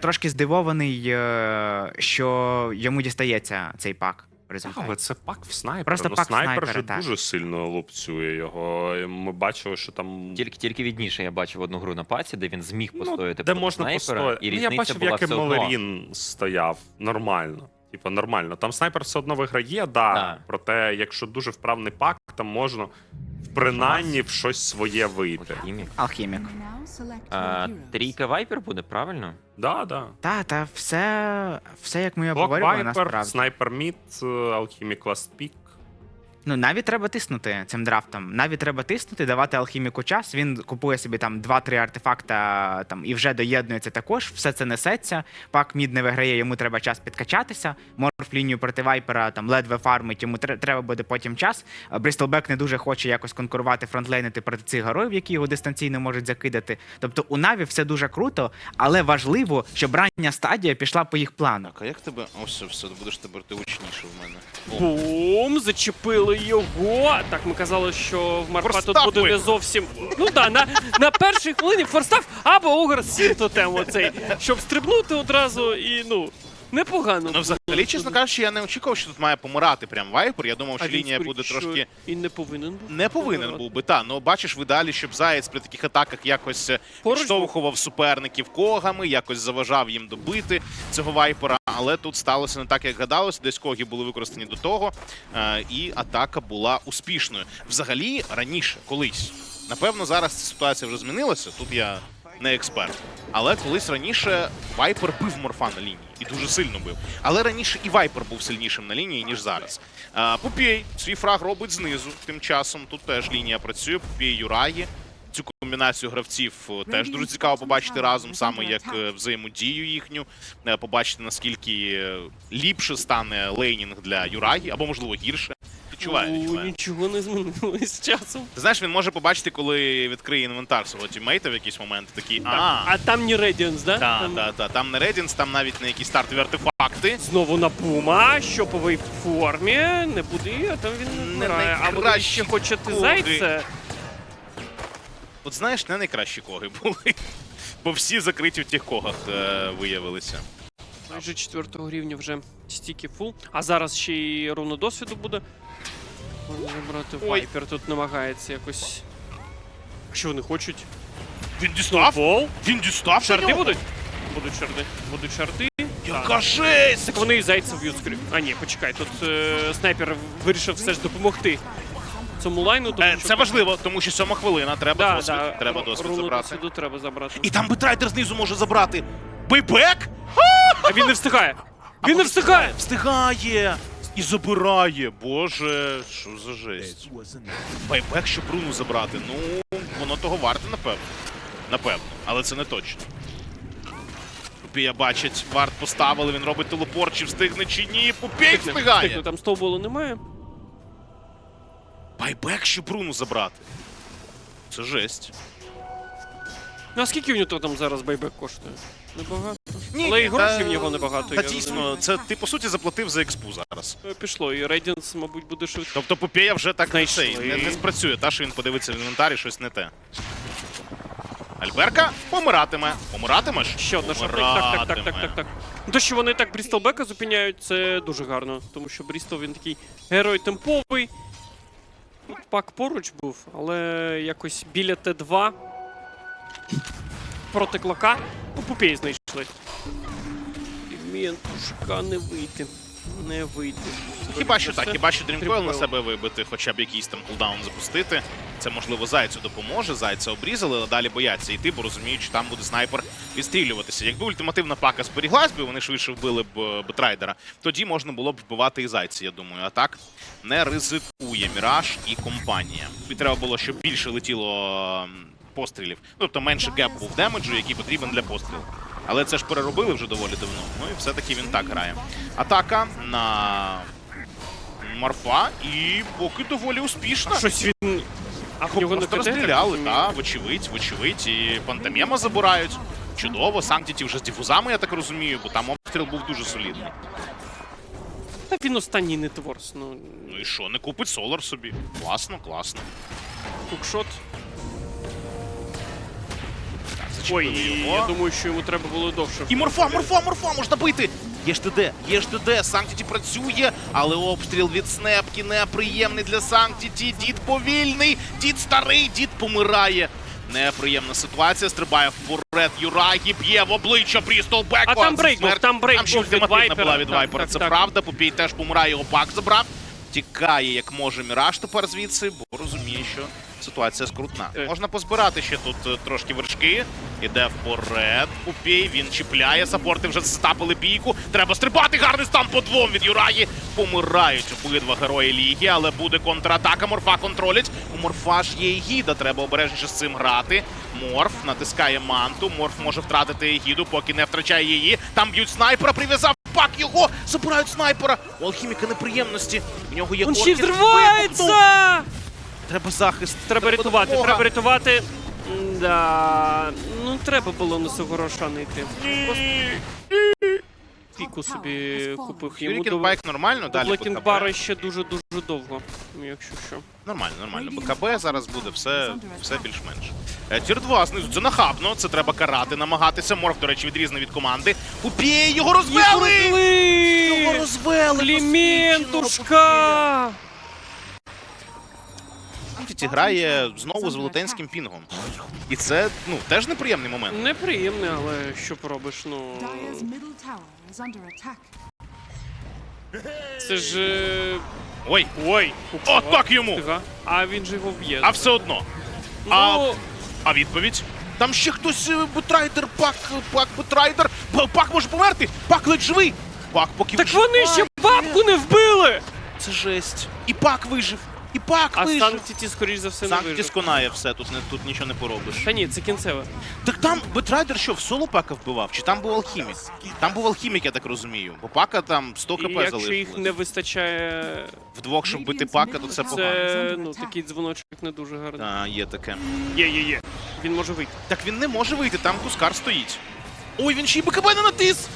трошки здивований, е, що йому дістається цей пак в результаті. Але це пак в снайпера. Просто ну, пак в снайпер снайпера, же так. дуже сильно лупцює його. І Ми бачили, що там. Тільки тільки відніше я бачив одну гру на паці, де він зміг постояти Ну, де проти можна снайпера, постояти. і Ну, різниця я бачив, була як і все одно. Малерін стояв нормально. Типа нормально. Там снайпер все одно виграє, да. Да. Проте, якщо дуже вправний пак, там можна принаймні в щось своє вийти. Алхімік. Алхімік. А, трійка вайпер буде, правильно? Да, да. Та, та все, все як ми і Блок обговорювали, Вайпер, насправді. снайпер мід, алхімік ласт пік. Ну, навіть треба тиснути цим драфтом. Навіть треба тиснути, давати алхіміку час. Він купує собі там 2-3 артефакта там, і вже доєднується також. Все це несеться. Пак мід не виграє, йому треба час підкачатися. Морф лінію проти вайпера там ледве фармить, йому треба буде потім час. Брістелбек не дуже хоче якось конкурувати, фронтлейнити проти цих героїв, які його дистанційно можуть закидати. Тобто у Наві все дуже круто, але важливо, щоб рання стадія пішла по їх плану. Так, а як тебе. О, все, все, будеш тепер ти учніше в мене. Бум! Зачепили його. Так, ми казали, що в Марфа тут буде буде не зовсім. Ну так, на, на першій хвилині форстав або Огр сів тотем оцей, щоб стрибнути одразу і ну. Непогано. Ну, взагалі, чесно кажучи, я не очікував, що тут має помирати прям вайпер. Я думав, що лінія буде трошки. І не повинен був. Не повинен був би, та. Ну бачиш, ви далі, щоб Заєць при таких атаках якось е, підштовхував суперників когами, якось заважав їм добити цього вайпера. Але тут сталося не так, як гадалося. Десь коги були використані до того, е, і атака була успішною. Взагалі, раніше, колись, напевно, зараз ця ситуація вже змінилася. Тут я не експерт. Але колись раніше Вайпер бив морфа на лінії і дуже сильно бив. Але раніше і Вайпер був сильнішим на лінії, ніж зараз. А, Пупій свій фраг робить знизу. Тим часом тут теж лінія працює. Пупій Юраї. Цю комбінацію гравців е, теж дуже цікаво побачити разом, саме як е, взаємодію їхню, Е, побачити наскільки е, ліпше стане лейнінг для Юраї, або можливо гірше. Відчуваю, Ну, відчуваю. нічого не змінилось з часом. Ти знаєш, він може побачити, коли відкриє інвентар свого тіммейта в якийсь момент. Такий а, А, там не Radiance, да? та, Там та, та, там не Редінс, там навіть не якісь стартові артефакти. Знову на Пума, що по формі, не буде, а там він не вмирає. А найкращі ще хочете коги. зайця? От знаєш, не найкращі коги були. Бо всі закриті в тих когах е, виявилися. Майже четвертого рівня вже стільки фул. А зараз ще й ровно досвіду буде. Можна забрати Вайпер тут намагається якось. Що вони хочуть? Він дістав? Бол? Він дістав? Шарди нього? будуть? Будуть шарди. Будуть шарди. Яка жесть! Так вони і зайця вб'ють скоріше. А ні, почекай, тут е, снайпер вирішив все ж допомогти цьому лайну. тому Е, що- Це важливо, тому що сьома хвилина, треба Да, досвід. да, Треба досвід руну забрати. досвіду треба забрати. І там битрайдер знизу може забрати. Бейбек? А він не встигає! Він не встигає! Встигає! І забирає. Боже, що за жесть. Байбек, щоб руну забрати. Ну, воно того варте, напевно. Напевно, але це не точно. Пупія бачить, варт поставили, він робить телепорт, чи встигне, чи ні. Пупій встигає. встигне, Там стовболу немає. Байбек, щоб руну забрати. Це жесть. Ну а скільки в нього там зараз байбек коштує? Небагато. Ні, Але і грошей в нього небагато. Та я дійсно, розумію. це ти по суті заплатив за експу зараз. Е, Пішло, і Рейдінс, мабуть, буде швидко. Тобто Попея вже так Знайшли. цей, не, не спрацює, та що він подивиться в інвентарі, щось не те. Альберка помиратиме. Помиратимеш? Ще одна шарда. Так, так, так, так, так, так. Ну, те, що вони так Брістолбека зупиняють, це дуже гарно. Тому що Брістол він такий герой темповий. Пак поруч був, але якось біля Т2 проти клака. Ну, Пупей знайшли. Пігмент мужика не вийти. Не вийти. Хіба що так, хіба що Дрімкойл на себе вибити, хоча б якийсь там кулдаун запустити. Це можливо зайцю допоможе. Зайця обрізали, але далі бояться йти, бо розуміють, що там буде снайпер відстрілюватися. Якби ультимативна пака зберіглась би, вони швидше вбили б е, Бетрайдера, тоді можна було б вбивати і зайця, я думаю. А так не ризикує Міраж і компанія. І треба було, щоб більше летіло пострілів. Ну, тобто менше геп був демеджу, який потрібен для пострілу. Але це ж переробили вже доволі давно. Ну і все-таки він так грає. Атака на Марфа і поки доволі успішна. Щось він. А в нього Просто так розстріляли, та, вочевидь, вочевидь, і пантомема забирають. Чудово, Санктіті вже з діфузами, я так розумію, бо там обстріл був дуже солідний. Та він останній нетворс. Ну, Ну і що, не купить Солар собі. Класно, класно. кукшот. Ой, зачепили я думаю, що йому треба було довше. І морфа, морфа, морфа, можна бити! Є ж ТД, є ж ТД, Санктіті працює, але обстріл від Снепки неприємний для Санктіті. Дід повільний, дід старий, дід помирає. Неприємна ситуація, стрибає вперед Юрагі, б'є в обличчя Брістол Беко. А там брейк був, там брейк був від Вайпера. була від Так, Вайпера, так, це так. правда. Попій теж помирає, його пак забрав. Тікає як може Міраж тепер звідси, бо розуміє, що ситуація скрутна. Е. Можна позбирати ще тут е, трошки вершки. Іде вперед. Упій, він чіпляє. Сапорти вже стапили бійку. Треба стрибати. Гарний стан по двом від Юраї. Помирають обидва герої ліги, але буде контратака. Морфа контролять. У Морфа ж є Егіда. Треба обережніше з цим грати. Морф натискає манту. Морф може втратити Егіду, поки не втрачає її. Там б'ють снайпера, прив'язав пак його. Забирають снайпера. У алхіміка неприємності. В нього є Он ще взривається! Треба захист. Треба рятувати, допомога. треба рятувати. Да. Ну, треба було на Согороша не йти. Піку собі купив. Йому Юрікін байк нормально, далі Блекінбара БКБ. ще дуже-дуже довго, якщо що. Нормально, нормально. БКБ зараз буде все, все більш-менш. Е, Тір 2 знизу, це нахабно, це треба карати, намагатися. Морф, до речі, відрізаний від команди. Убій, його розвели! Його розвели! Кліментушка! Ті грає знову з велетенським пінгом. І це, ну, теж неприємний момент. Неприємне, але що поробиш, ну. Це ж. е, Ой, Ой! о, так йому! Тига. А він же його вб'є. А все одно. а- Ну, А відповідь? Там ще хтось е, бутрайдер, пак, пак, бутрайдер. Пак може померти! Пак ледь живий! Пак поки Так вони ще бабку не вбили! Це жесть. І пак вижив. І пак А вижив. Санктіті, скоріш за все, не Санкті вижив. сконає все, тут, не, тут нічого не поробиш. Та ні, це кінцеве. Так там Бетрайдер що, в соло пака вбивав? Чи там був алхімік? Там був алхімік, я так розумію. Бо пака там 100 І хп якщо залишилось. їх не вистачає, Вдвох, щоб бити пака, то це погано. це ну, такий дзвоночок не дуже гарний. А, є таке. Є, є, є. Він може вийти. Так він не може вийти, там Тускар стоїть. Ой, він ще й БКБ не натис!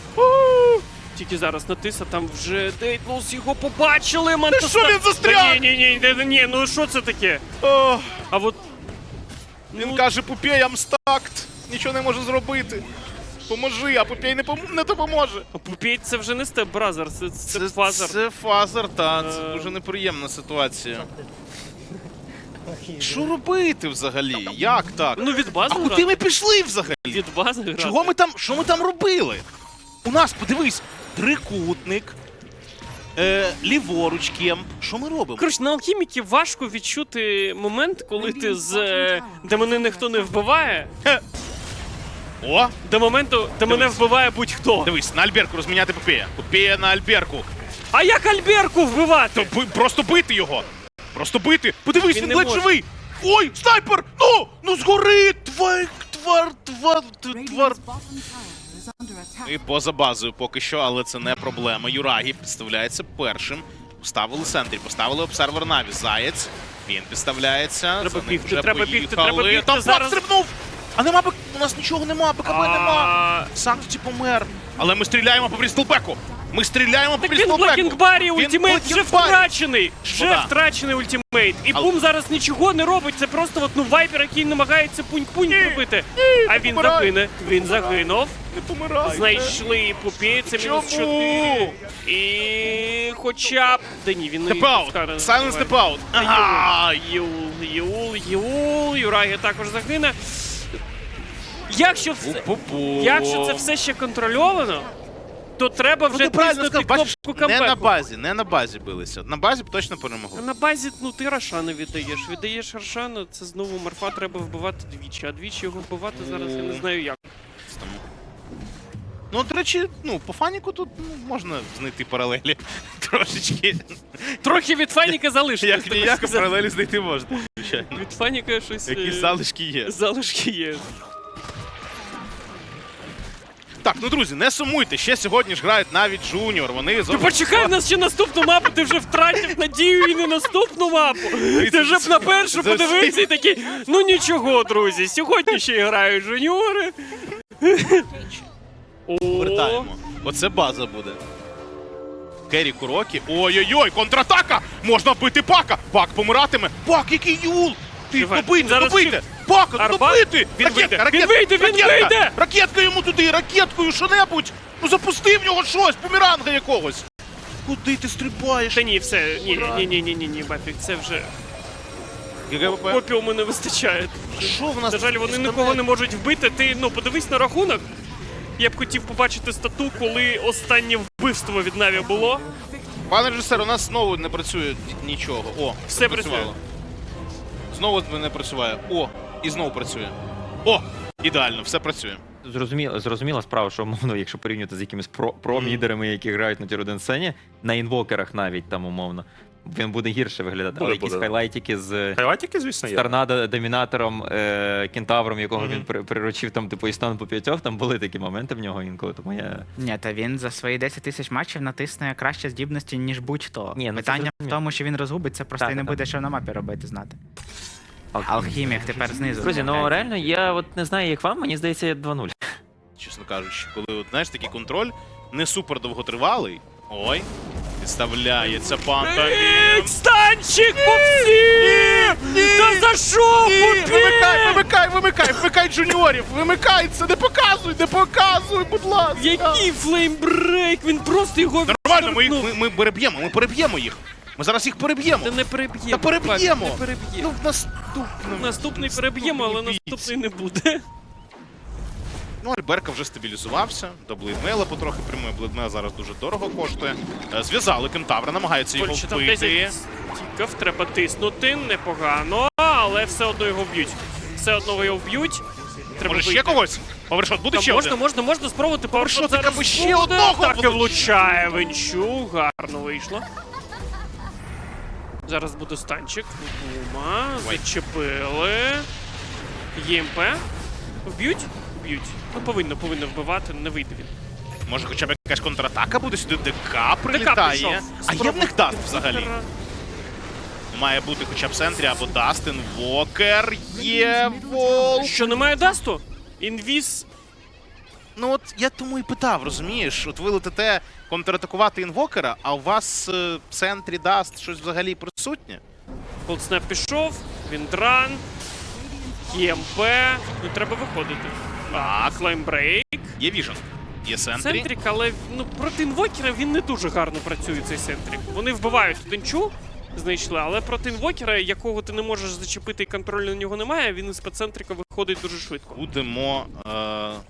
Тільки зараз натис, а там вже Дейтнус його побачили, Мантоста. що він застряг? Ні, ні, ні, ні, ні, ну що це таке? А от він Ну- каже, Пупей, stuck. Нічого не може зробити. Поможи, а Пупей не, пом- не допоможе. Пупіть це вже не степ бразер, це, це, фазер. Це фазер, та це Е. дуже неприємна ситуація. Що робити взагалі? Як так? Ну від бази А куди ми пішли взагалі? Від бази грати. Чого ми там, що ми там робили? У нас, подивись, трикутник, е, ліворуч кемп. Що ми робимо? Коротше, на алхіміки важко відчути момент, коли ти з е, де мене ніхто не вбиває, О, до моменту, де мене Дивись. вбиває будь-хто. дивись, на Альберку розміняти Попея. Попея на Альберку. А як Альберку вбивати? То би- просто бити його. Просто бити. Подивись, Він він, не ледь може. живий. Ой, снайпер! Ну! Ну згори! Твар, твар, твар, твар. Radiant's bottom tower. І поза базою поки що, але це не проблема. Юрагі підставляється першим. Поставили центрі, поставили обсервер Наві. Заєць. Він підставляється. Треба бігти, треба бігти, треба бігти Там зараз. стрибнув! А нема б... У нас нічого нема, БКБ нема. Санкті помер. Але ми стріляємо по Брістелбеку. Ми стріляємо по він в. Блекінгбарі, Він ультимейт вже втрачений. Вже втрачений ультимейт. І бум зараз нічого не робить. Це просто от, ну вайпер, який намагається пунь-пунь робити. А він загине. Він загинув. Не помирай. Знайшли пупі, це мінус 4. І хоча б. Да ні, він не Silent. Step Out. Ага. Юл, Юл, Юл, Юрагі також загине. Якщо, все, якщо це все ще контрольовано, то треба Ну, вже правильно тиснути сказав, бачиш, кнопку не на базі, не на базі билися. На базі б точно перемогли. А на базі, ну ти Рошана віддаєш. Віддаєш Рошана, це знову Марфа треба вбивати двічі, а двічі його вбивати зараз я не знаю як. Ну, до речі, ну, по фаніку тут ну, можна знайти паралелі трошечки. Трохи від Фаніка залишилось. Як ніяк паралелі знайти можна, звичайно. Від Фаніка щось. е, Якісь залишки є. залишки є. Так, ну друзі, не сумуйте. Ще сьогодні ж грають навіть Джуніор. Вони Ти почекай в нас ще наступну мапу, ти вже втратив надію і не наступну мапу. Ти вже б на першу подивився і такий, ну нічого, друзі, сьогодні ще грають жуніори. О, Вертаємо. Оце база буде. Керрі Курокі. Ой-ой-ой, контратака! Можна вбити пака! Пак помиратиме! Пак, який юл! Ти добийте, добийте! Арбака, ну Арбак? добити! Він ракетка, вийде, ракетка, він вийде, він ракетка! вийде! Ракетка йому туди, ракеткою, що-небудь! Ну запусти в нього щось, бумеранга якогось! Куди ти стрибаєш? Та ні, все, ні, ні, ні, ні, ні, ні, Бафік, це вже ГГВП. опіуму не вистачає. Що в нас? На жаль, вони нікого не можуть вбити. Ти ну подивись на рахунок. Я б хотів побачити стату, коли останнє вбивство від Наві було. Пане режисер, у нас знову не працює нічого. О, Все запрацювало. Знову не працює. О, і знову працює. О, ідеально, все працює. Зрозуміло, зрозуміла справа, що умовно, якщо порівнювати з якимись про, про-мідерами, які грають на тір 1 сцені, на інвокерах навіть там умовно, він буде гірше виглядати. Буде, Але якісь буде. хайлайтики з Хайлайтики, звісно, є. Торнадо, домінатором, е, кентавром, якого Мгм. він при- приручив там, типу, і стан по п'ятьох, там були такі моменти в нього інколи, тому я. Ні, та він за свої 10 тисяч матчів натисне краще здібності, ніж будь-хто. Ні, ну це Питання в тому, що він розгубиться, просто Так, і не так. буде що на мапі робити знати. Алхімік. Алхімік тепер знизу. Друзі, ну реально, я от не знаю, як вам, мені здається, 2-0. чесно кажучи, коли от, знаєш такий контроль не супер довготривалий. Ой, підставляється пантомім. Станчик по всім! Та за що Вимикай, вимикай, вимикай, вимикай джуніорів, вимикай це, не показуй, не показуй, будь ласка. Який флеймбрейк? Він просто його Нормально, ми, їх, ми, ми переб'ємо, ми переб'ємо їх. Ми зараз їх переб'ємо. Та не переб'ємо. Та переб'ємо. Не переб'ємо. Ну, в наступному. Наступний переб'ємо, але бійці. наступний не буде. Ну, Альберка вже стабілізувався, до Блейдмейла потрохи прямує. Блейдмейл зараз дуже дорого коштує. Е, Зв'язали кентавра, намагаються його Польща там вбити. 10 стіків, треба тиснути, непогано, але все одно його вб'ють. Все одно його вб'ють. Треба Може ще вийти. когось? Повершот, буде Та ще можна, один? можна, можна спробувати. Повершот, Повершот зараз аби ще буде. одного Так і влучає. влучає в інчу. Гарно вийшло. Зараз буде станчик. Бума. Зачепили. ЄМП. Вб'ють? Вб'ють. Ну повинно, повинно вбивати, не вийде він. Може хоча б якась контратака буде сюди, ДК прилітає. прийшов. а є в них даст взагалі? Має бути хоча б центрі або Дастин, Вокер, є Волк. Що, немає дасту? Інвіз Ну от я тому і питав, розумієш? От ви летите контратакувати інвокера, а у вас е, в центрі Даст щось взагалі присутнє? Колдснеп пішов, Віндран, ЄМП. Ну треба виходити. Так. Флеймбрейк. Є Віжен, є Сентрі. Сентрік, але ну проти інвокера він не дуже гарно працює цей Сентрік. Вони вбивають тинчу, знайшли, але проти інвокера, якого ти не можеш зачепити і контролю на нього немає, він із Центрика виходить дуже швидко. Будемо е-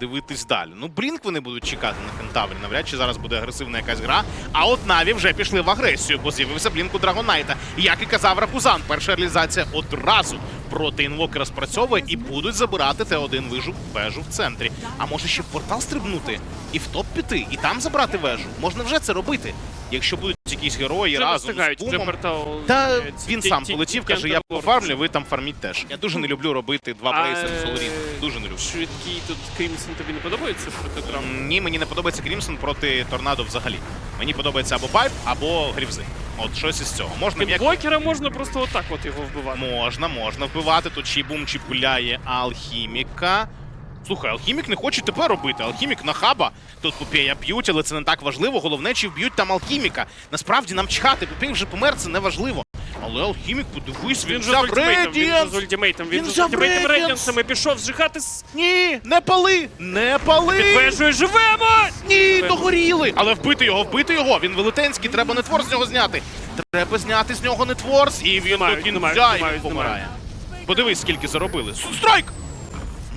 дивитись далі. Ну, Блінк вони будуть чекати на Кентаврі. Навряд чи зараз буде агресивна якась гра. А от Наві вже пішли в агресію, бо з'явився Блінк у Драгонайта. Як і казав Ракузан, перша реалізація одразу проти інвокера спрацьовує і будуть забирати Т1 вижу вежу в центрі. А може ще в портал стрибнути і в топ піти, і там забрати вежу. Можна вже це робити. Якщо будуть якісь герої Вже разом з бумом. портал. Та він сам полетів, каже, я пофармлю, ви там фарміть теж. Я дуже не люблю робити два А, брейси в Солорін. Дуже не люблю. Швидкий тут Крімсон тобі не подобається проти Драм? Ні, мені не подобається Крімсон проти торнадо взагалі. Мені подобається або Пайп, або Грівзи. От щось із цього. Можна м'як... Інвокера можна просто отак от його вбивати. Можна, можна вбивати. Тут й бум чіпляє алхіміка. Слухай, алхімік не хоче тепер робити. Алхімік на хаба. Тут Пупея б'ють, але це не так важливо. Головне, чи вб'ють там алхіміка. Насправді нам чхати. Пупей вже помер, це не важливо. Але алхімік, подивись, він, Він же взяв він з ультимейтом, він Він з ультимейтом Radiance! Рейдіансом і пішов зжигати з Ні, не пали! Не пали! підвежує живемо! Ні, догоріли! Але вбити його, вбити його! Він велетенський, треба нетвор з нього зняти. Треба зняти з нього нетворс, і він кінця і помирає. Подивись, скільки заробили. Страйк!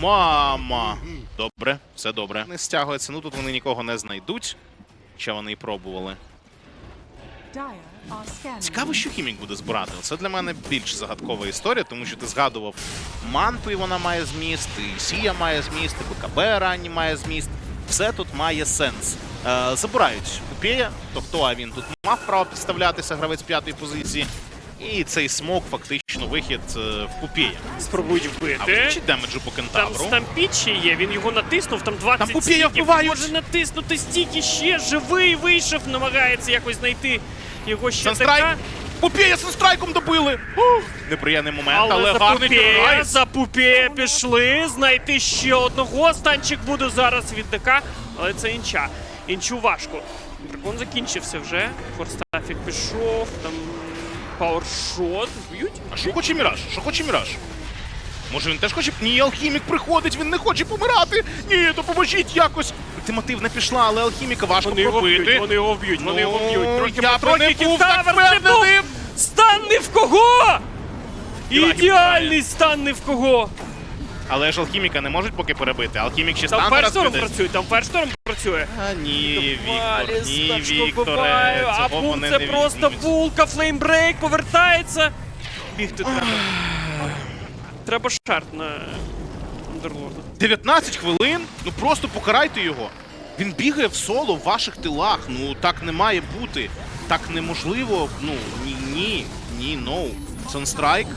Мама! Добре, все добре. Не стягується, ну тут вони нікого не знайдуть. Ще вони і пробували. Цікаво, що хімік буде збирати. Це для мене більш загадкова історія, тому що ти згадував манту, і вона має зміст, і Сія має зміст, і БКБ ранні має зміст. Все тут має сенс. Е, забирають Купея, тобто а він тут мав право підставлятися, гравець п'ятої позиції. І цей смок фактично вихід е, в Купея. Спробують А вбити. демеджу по Там кентавру. стампід ще є, він його натиснув, там 20 Там Купія вбивають! Може натиснути стільки ще, живий вийшов, намагається якось знайти його ще така. Купея санстрайком добили! Ух, неприємний момент, але, Але за гарний Пупея, за Пупея пішли. Знайти ще одного. Станчик буде зараз від ДК, але це інча. Інчу важко. Дракон закінчився вже. Форстафік пішов, там пауершот. Б'ють? А що хоче Міраж? Що хоче Міраж? Може він теж хоче. Ні, алхімік приходить, він не хоче помирати. Ні, допоможіть якось. Ультимативна пішла, але алхіміка важко Вони його пробити. вони його вб'ють, вони його б'ють. Трохи я трохи не був так впевненим. Стан не в кого! Ідеальний стан не в кого! Але ж алхіміка не можуть поки перебити. Алхімік ще Там стан піде. працює, там фершторм працює. А ні, Віктор, Валіс, ні, тачку Вікторе, вбиває, а цього бум вони це не просто візьмуть. булка, флеймбрейк, повертається. Бігти треба. Треба шарт на Андерлорда. 19 хвилин? Ну просто покарайте його. Він бігає в соло в ваших тилах. Ну так не має бути. Так неможливо. Ну ні, ні, ні, ноу. Санстрайк?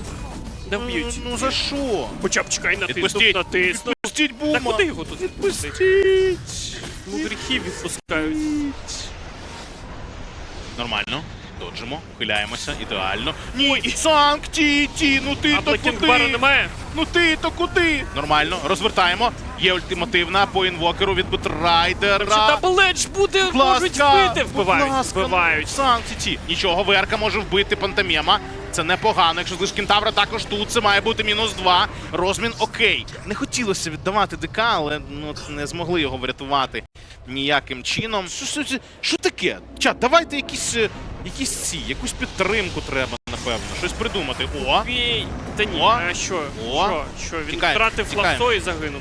Не Ну, вб'ють. ну за що? Хоча б чекай, натиснув, Відпустіть. натиснув. Відпустіть бума. Та куди його тут відпустити? Відпустіть. Ну гріхи відпускають. Нормально. Доджимо, ухиляємося, ідеально. Ні, санкті, ті, ну ти А то куди? немає? Ну ти то куди? Нормально, розвертаємо. Є ультимативна по інвокеру від Бутрайдера. дабл едж буде, можуть вбити. Вбивають, ласка, вбивають. Санкції ті. Нічого, ВРК може вбити Пантомєма. Це непогано. Якщо злиш кентавра також тут, це має бути мінус два. Розмін окей. Не хотілося віддавати ДК, але ну, не змогли його врятувати ніяким чином. Що, що, що таке? Чат, давайте якісь, е, якісь ці, якусь підтримку треба, напевно. Щось придумати. О! Та ні, О. а що? О. Що? Що? Він Тікаємо, втратив тікаємо. ласо і загинув.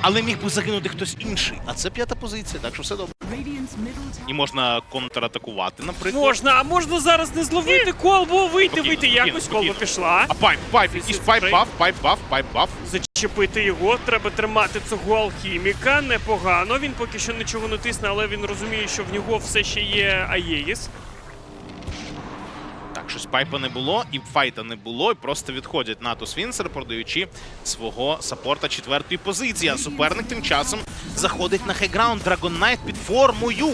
Але міг би загинути хтось інший. А це п'ята позиція, так що все добре. І можна контратакувати, наприклад. Можна, а можна зараз не зловити колбу, вийти, Спокійно, вийти спокійно, якось, колба спокійно. пішла. А пайп, пайп, якийсь пайп баф, пайп баф, пайп баф. Зачепити його, треба тримати цього алхіміка. Непогано. Він поки що нічого не тисне, але він розуміє, що в нього все ще є Аєїс. Так, щось пайпа не було, і файта не було, і просто відходять Натус Вінсер, продаючи свого саппорта четвертої позиції. А суперник тим часом заходить на. Dragon Knight під формою.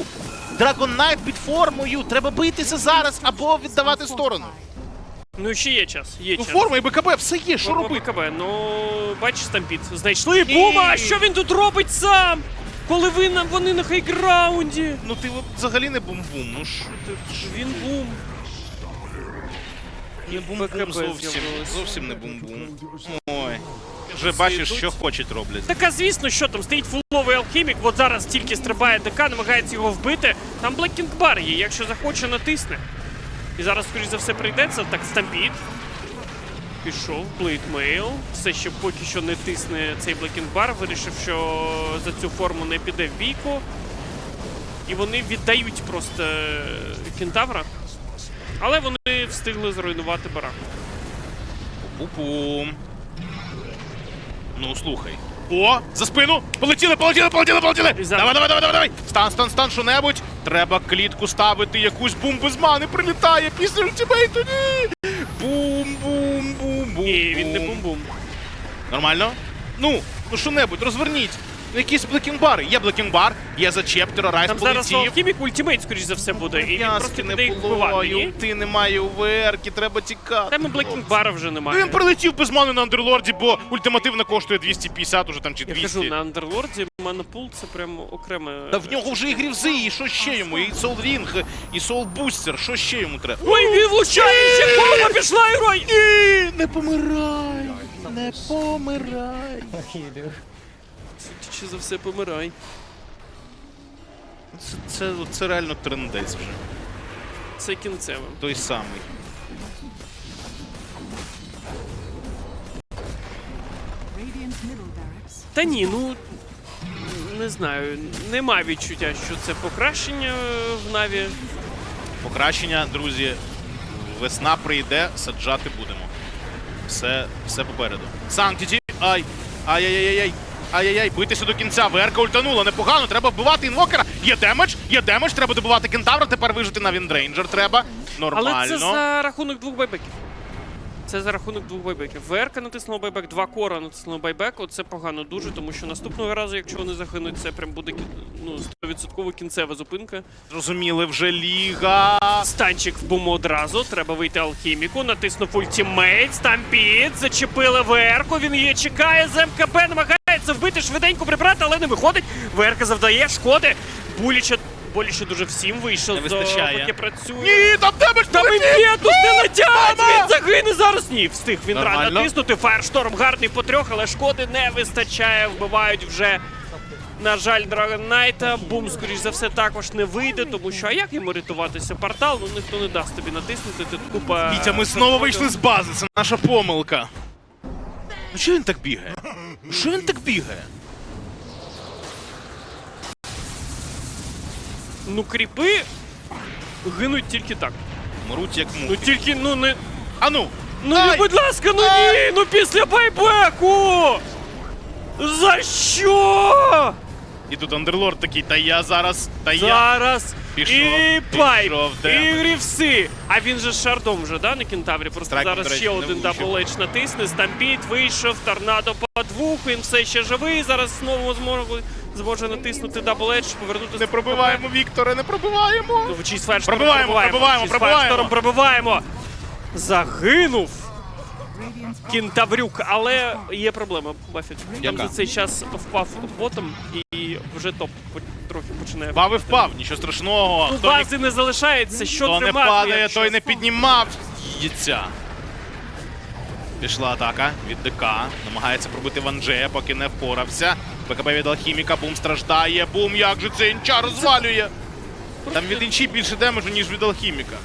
Knight під формою. Треба битися зараз або віддавати сторону. Ну ще є час, є Ну, час. форма і БКБ, все є, що робити? БКБ. Ну, бачиш, стампід. Знайшли бума! Що він тут робить сам? Коли ви на, вони на хайграунді? Ну ти от взагалі не бум-бум. Ну що ти? ж- Він бум. Не бум-бум зовсім. Зовсім не бум-бум. Ой. Вже бачиш, що хочуть роблять. Так, а звісно, що там стоїть фуловий алхімік, от зараз тільки стрибає ДК, намагається його вбити. Там Блекінгбар є, якщо захоче, натисне. І зараз, скоріш за все, прийдеться. Так, стампід. Пішов, Блейдмейл. Все ще поки що не тисне цей Блекінгбар. Вирішив, що за цю форму не піде в бійку. І вони віддають просто кентавра. Але вони встигли зруйнувати барак. Пу-пум. Ну, слухай. О, за спину! Полетіли, полетіли, полетіли, полетіли! Давай, давай, давай, давай, давай! Стан, стан, стан, що-небудь! Треба клітку ставити, якусь бум без мани прилітає після ультимейту, ні! Бум, бум, бум, бум. Ні, він не бум-бум. Нормально? Ну, ну що-небудь, розверніть. Ну, Якісь блекінгбари. Є блекінгбар, є зачеп, терорайз Там зараз полетів. алхімік ультимейт, скоріш за все, буде. І він просто не піде їх було, вбивати. Ні? ти немає уверки, треба тікати. Там і Блекінгбара вже Ну, немає. Він прилетів без мани на андерлорді, бо ультимативна коштує 250 уже там чи Я 200. кажу, на Андерлорді манапул це прямо окреме. Та в нього вже і грівзи, і що ще йому? І Soul Ring, і Soul Booster, що ще йому треба? Ой, він влучає! Ще колба пішла, герой! Ні, не помирай! Не помирай! Чи за все помирай. Це, це, це реально трендець вже. Це кінцеве. Той самий. Та ні, ну. Не знаю, нема відчуття, що це покращення в Наві. Покращення, друзі. Весна прийде, саджати будемо. Все, все попереду. Санктіті. Ай! Ай-яй-яй-яй! Ай-яй-яй, битися до кінця. ВРК ультанула. Непогано. Треба вбивати інвокера. Є демедж, є демедж. Треба добивати кентавра. Тепер вижити на Віндрейнджер треба. Нормально. Але це за рахунок двох байбеків. Це за рахунок двох байбеків. ВРК натиснула байбек, два кора натиснула байбек. Оце погано дуже, тому що наступного разу, якщо вони загинуть, це прям буде ну, 100% кінцева зупинка. Зрозуміли вже ліга. Станчик в буму одразу. Треба вийти алхіміку. Натиснув ультимейт. Стампід. Зачепили ВРКу. Він її чекає. З МКБ намагається вбити швиденько прибрати, але не виходить. ВРК завдає шкоди. Буліча боліше дуже всім вийшов. Не вистачає. До... Поки працює. Ні, там демедж Там полетів! імпетус не летять! Він загине зараз! Ні, встиг він рано натиснути. Фаєршторм гарний по трьох, але шкоди не вистачає. Вбивають вже. На жаль, Dragon Knight. Бум, скоріш за все, також не вийде, тому що а як йому рятуватися? Портал, ну ніхто не дасть тобі натиснути. Тут купа. Вітя, ми знову вийшли з бази, це наша помилка. Ну що він так бігає? Що він так бігає? Ну, кріпи гинуть тільки так. Мруть як Ну тільки, ну не. А ну! Ну, Ай! будь ласка, ну ні! Ну після байбеку! За що? І тут андерлорд такий, та я зараз, та я. Зараз Пішов, і пайп, пішов, і грівси. А він же з шардом вже, да, на кентаврі? Просто Страйком, зараз речі, ще один влучив. дабл H натисне. Стампіт вийшов, торнадо по двох, він все ще живий. Зараз знову зможе, зможе натиснути дабл H, повернути Не пробиваємо, Вікторе, не пробиваємо! Ну, Чи з ферштором Пробиваємо, пробиваємо, Чи пробиваємо. пробиваємо. Загинув. Кінтаврюк, але є проблема, Баффет. Там Яка? за цей час впав ботом і вже топ по- трохи починає. Впав впав, нічого страшного. Ну, Хто, ні- бази не залишається, що хто не тримати, падає, якщо- той не піднімав яйця. Пішла атака від ДК. Намагається пробити Ванжея, поки не впорався. БКБ від алхіміка, бум страждає. Бум, як же це інча розвалює. Там від інчі більше демеджу, ніж від алхіміка.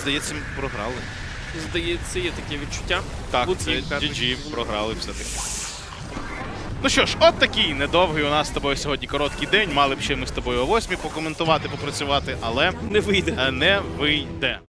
Здається, ми програли. Здається, є таке відчуття. Так, Будь це. GG, програли все-таки. Ну що ж, от такий недовгий у нас з тобою сьогодні короткий день. Мали б ще ми з тобою о восьмій покоментувати, попрацювати, але Не вийде. е, не вийде.